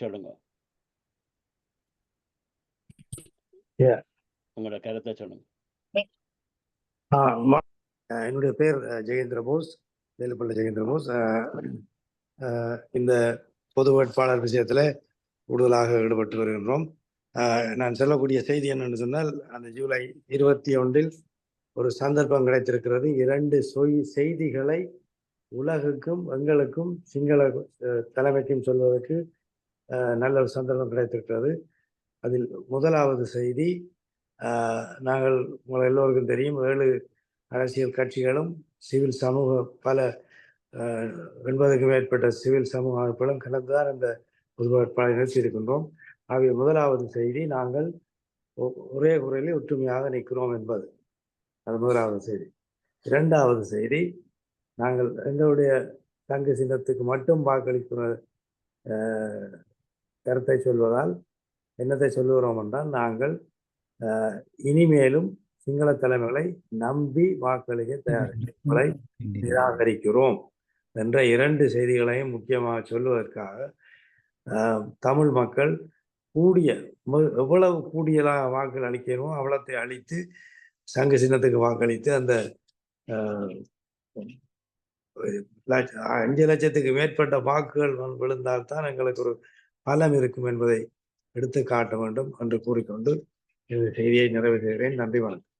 சொல்லுங்க. உங்களோட கருத்தை சொல்லுங்க. என்னுடைய பேர் ஜெயேந்திர போஸ் வேலுப்பள்ளி ஜெயேந்திர போஸ். இந்த பொது வேட்பாளர் விஷயத்துல கூடுதலாக ஈடுபட்டு வருகின்றோம். நான் சொல்லக்கூடிய செய்தி என்னன்னு சொன்னால் அந்த ஜூலை இருபத்தி ஒன்றில் ஒரு சந்தர்ப்பம் கிடைத்திருக்கிறது. இரண்டு சொய் செய்திகளை உலகுக்கும் எங்களுக்கும் சிங்கள தலைமைக்கும் சொல்வதற்கு நல்ல ஒரு சந்தர்ப்பம் கிடைத்திருக்கிறது. அதில் முதலாவது செய்தி நாங்கள் உங்கள் எல்லோருக்கும் தெரியும் ஏழு அரசியல் கட்சிகளும் சிவில் சமூக பல எண்பதுக்கும் மேற்பட்ட சிவில் சமூக அமைப்புகளும் கலந்துதான் இந்த பொது வேட்பாளரை நிறுத்தியிருக்கின்றோம் ஆகிய முதலாவது செய்தி நாங்கள் ஒ- ஒரே குரலில் ஒற்றுமையாக நிற்கிறோம் என்பது. அது முதலாவது செய்தி. இரண்டாவது செய்தி நாங்கள் எங்களுடைய தங்க சின்னத்துக்கு மட்டும் வாக்களிக்கிற கருத்தை சொல்வதால் என்னத்தை சொல்லுகிறோம் என்றால் நாங்கள் இனிமேலும் சிங்கள தலைமைகளை நம்பி வாக்களிக்க தயாரிப்புகளை நிராகரிக்கிறோம். என்ற இரண்டு செய்திகளையும் முக்கியமாக சொல்வதற்காக தமிழ் மக்கள் கூடிய எவ்வளவு கூடியதாக வாக்குகள் அளிக்கணுமோ அவ்வளத்தை அளித்து சங்க சின்னத்துக்கு வாக்களித்து அந்த அஞ்சு லட்சத்துக்கு மேற்பட்ட வாக்குகள் விழுந்தால்தான் எங்களுக்கு ஒரு பலம் இருக்கும் என்பதை எடுத்து காட்ட வேண்டும் என்று கூறிக்கொண்டு இந்த செய்தியை நிறைவு செய்கிறேன். நன்றி வணக்கம்.